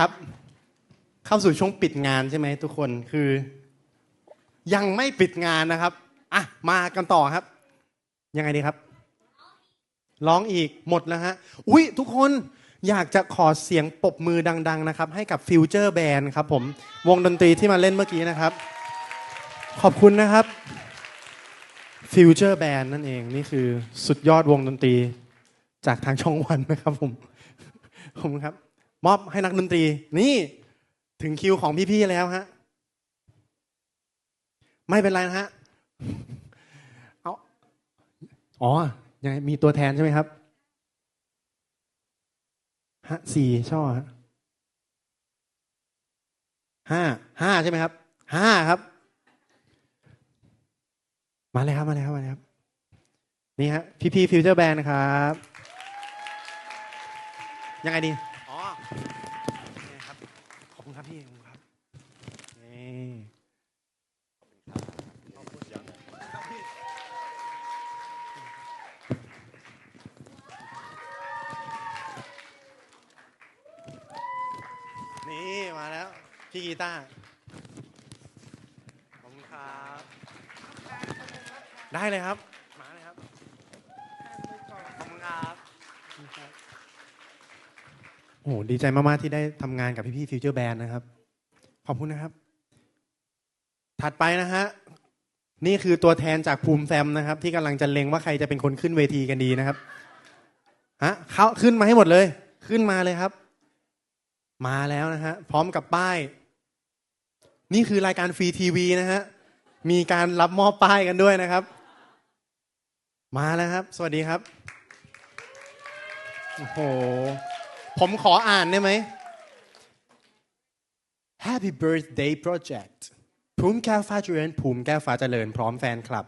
ครับ เข้าสู่ช่วงปิดงานใช่ไหมทุกคนคือ ยังไม่ปิดงานนะครับอะมากันต่อครับ ยังไงดีครับ ร้องอีกหมดแล้วฮะอุ้ยทุกคนอยากจะขอเสียงปรบมือดัง ๆ นะครับ ให้กับฟิวเจอร์แบนครับ ผมวงดนตรีที่มาเล่นเมื่อกี้นะครับ ขอบคุณนะครับฟิวเจอร์แบนนั่นเอง นี่คือสุดยอดวงดนตรีจากทางช่องวันนะครับผมขอบคุณครับ มอบให้นักดนตรี นี่ถึงคิวของพี่ๆแล้วฮะ ไม่เป็นไรนะฮะเอาอ๋อยังไงมีตัวแทนใช่ไหมครับฮะสี่ช่อฮะห้าห้าใช่ไหมครับห้าครับ มาเลยครับมาเลยครับมาเลยครับ นี่ฮะพี่พีฟิวเจอร์แบนด์ครับ ยังไงดี นี่ครับ ขอบคุณครับพี่ขอบคุณครับนี่นี่มาแล้ว พี่กีตาร์ขอบคุณครับ ได้เลยครับ มาเลยครับ ขอบคุณครับ โอ้โหดีใจมากๆที่ได้ทำงานกับพี่ๆฟิวเจอร์แบนนะครับ ขอบคุณนะครับ ถัดไปนะฮะ นี่คือตัวแทนจากภูมิแฟมนะครับ ที่กำลังจะเล็งว่าใครจะเป็นคนขึ้นเวทีกันดีนะครับฮะเขาขึ้นมาให้หมดเลย ขึ้นมาเลยครับ มาแล้วนะฮะ พร้อมกับป้าย นี่คือรายการฟรีทีวีนะฮะ มีการรับมอบป้ายกันด้วยนะครับ มาแล้วครับ สวัสดีครับ โอ้โห ผมขออ่านได้ไหม Happy Birthday Project ภูมิแก้วฟ้าเจริญภูมิแก้วฟ้าเจริญพร้อมแฟนคลับ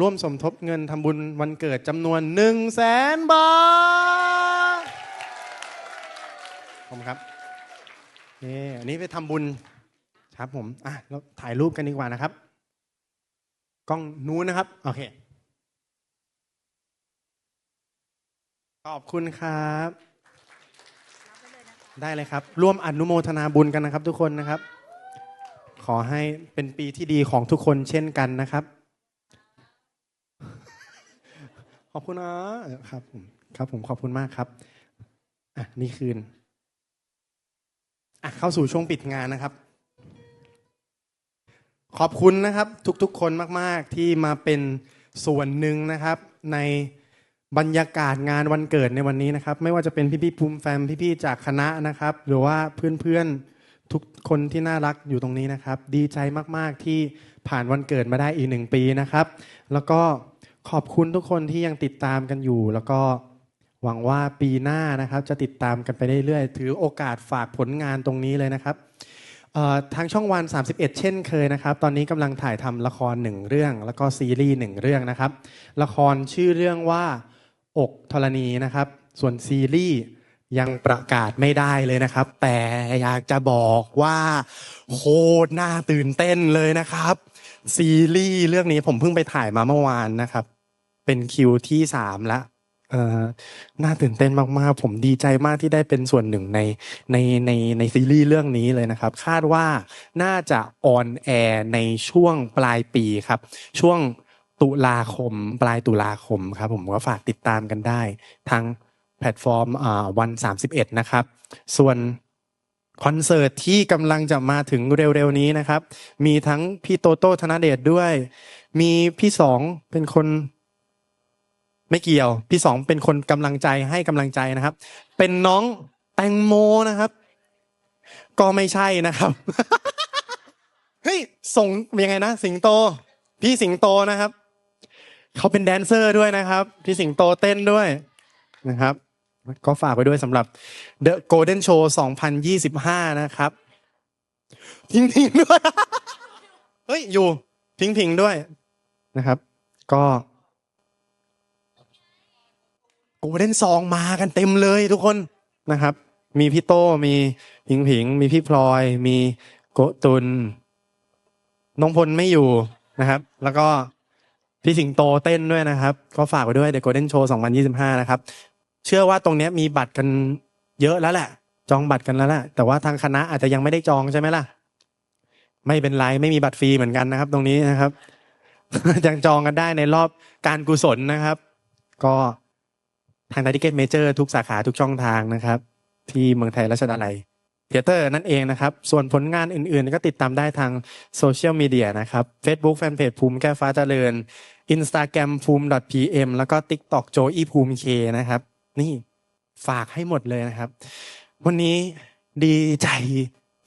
ร่วมสมทบเงินทำบุญวันเกิดจำนวน1 0 0 0 0แสนบาทผมครับนี่อันนี้ไปทำบุญครับผมอะเราถ่ายรูปกันดีกว่านะครับ กล้องนู้นนะครับ โอเค ขอบคุณครับ ได้เลยครับ ร่วมอนุโมทนาบุญกันนะครับ ทุกคนนะครับ ขอให้เป็นปีที่ดีของทุกคนเช่นกันนะครับ ขอบคุณนะครับผมครับผมขอบคุณมากครับอะนี่คืนอะเข้าสู่ช่วงปิดงานนะครับ ขอบคุณนะครับ ทุกๆคนมาก ๆ ที่มาเป็นส่วนหนึ่งนะครับ ใน บรรยากาศงานวันเกิดในวันนี้นะครับ ไม่ว่าจะเป็นพี่ๆภูมิแฟมพี่ๆจากคณะนะครับ หรือว่าเพื่อนๆทุกคนที่น่ารักอยู่ตรงนี้นะครับ ดีใจมากๆที่ผ่านวันเกิดมาได้อีกหนึ่งปีนะครับ แล้วก็ขอบคุณทุกคนที่ยังติดตามกันอยู่ แล้วก็หวังว่าปีหน้านะครับจะติดตามกันไปเรื่อยๆถือโอกาสฝากผลงานตรงนี้เลยนะครับทางช่องวัน 31 เช่นเคยนะครับ ตอนนี้กำลังถ่ายทำละครหนึ่งเรื่อง แล้วก็ซีรีส์หนึ่งเรื่องนะครับ ละครชื่อเรื่องว่า อกธรณีนะครับ ส่วนซีรีส์ยังประกาศไม่ได้เลยนะครับ แต่อยากจะบอกว่าโคตรน่าตื่นเต้นเลยนะครับ ซีรีส์เรื่องนี้ผมเพิ่งไปถ่ายมาเมื่อวานนะครับ เป็นคิวที่สามละเออน่าตื่นเต้นมากๆ ผมดีใจมากที่ได้เป็นส่วนหนึ่งในในในในซีรีส์เรื่องนี้เลยนะครับ คาดว่าน่าจะออนแอร์ในช่วงปลายปีครับ ช่วง ตุลาคม ปลายตุลาคมครับผมก็ฝากติดตามกันได้ ทางแพลตฟอร์มวันสามสิบเอ็ดนะครับ ส่วนคอนเสิร์ตที่กำลังจะมาถึงเร็วๆนี้นะครับ มีทั้งพี่โตโต้ธนเดชด้วย มีพี่สองเป็นคนไม่เกี่ยว พี่สองเป็นคนกำลังใจให้กำลังใจนะครับ เป็นน้องแตงโมนะครับ ก็ไม่ใช่นะครับเฮ้ยส่งยังไงนะ สิงโต พี่สิงโตนะครับ เขาเป็นแดนเซอร์ด้วยนะครับ พี่สิงโตเต้นด้วยนะครับ ก็ฝากไว้ด้วยสำหรับ The Golden Show 2025 นะครับ ทิ้งทิ้งด้วย เฮ้ย อยู่ ทิ้งทิ้งด้วยนะครับ ก็โกลเด้นซองมากันเต็มเลยทุกคนนะครับ มีพี่โต้มีผิงผิง มีพี่พลอย มีโกตุนน้องพลไม่อยู่นะครับ แล้วก็ พี่สิงโตเต้นด้วยนะครับ ก็ฝากไว้ด้วย The Golden Show 2025 นะครับ เชื่อว่าตรงเนี้ยมีบัตรกันเยอะแล้วแหละ จองบัตรกันแล้วแหละแต่ว่าทางคณะอาจจะยังไม่ได้จองใช่ไหมล่ะ ไม่เป็นไรไม่มีบัตรฟรีเหมือนกันนะครับ ตรงนี้นะครับ ยังจองกันได้ในรอบการกุศลนะครับ ก็ทางไททิเก็ตเมเจอร์ทุกสาขาทุกช่องทางนะครับ ที่เมืองไทยรัชดาลัย เทเตอร์นั่นเองนะครับ ส่วนผลงานอื่นๆ ก็ติดตามได้ทางโซเชียลมีเดียนะครับ Facebook Fanpage ภูมิแก้ฟ้าเจริญ Instagram ภูมิ .pm แล้วก็ TikTok โจอีภูมิเคนะครับ นี่ฝากให้หมดเลยนะครับ วันนี้ดีใจ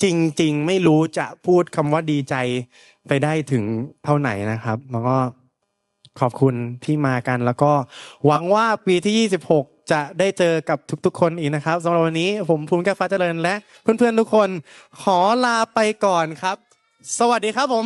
จริง ๆ ไม่รู้จะพูดคำว่าดีใจไปได้ถึงเท่าไหนนะครับ แล้วก็ ขอบคุณที่มากัน แล้วก็หวังว่าปีที่ 26 จะได้เจอกับทุกๆ คนอีกนะครับสำหรับวันนี้ผมภูมิแก้วฟ้าเจริญและเพื่อนๆทุกคนขอลาไปก่อนครับ สวัสดีครับผม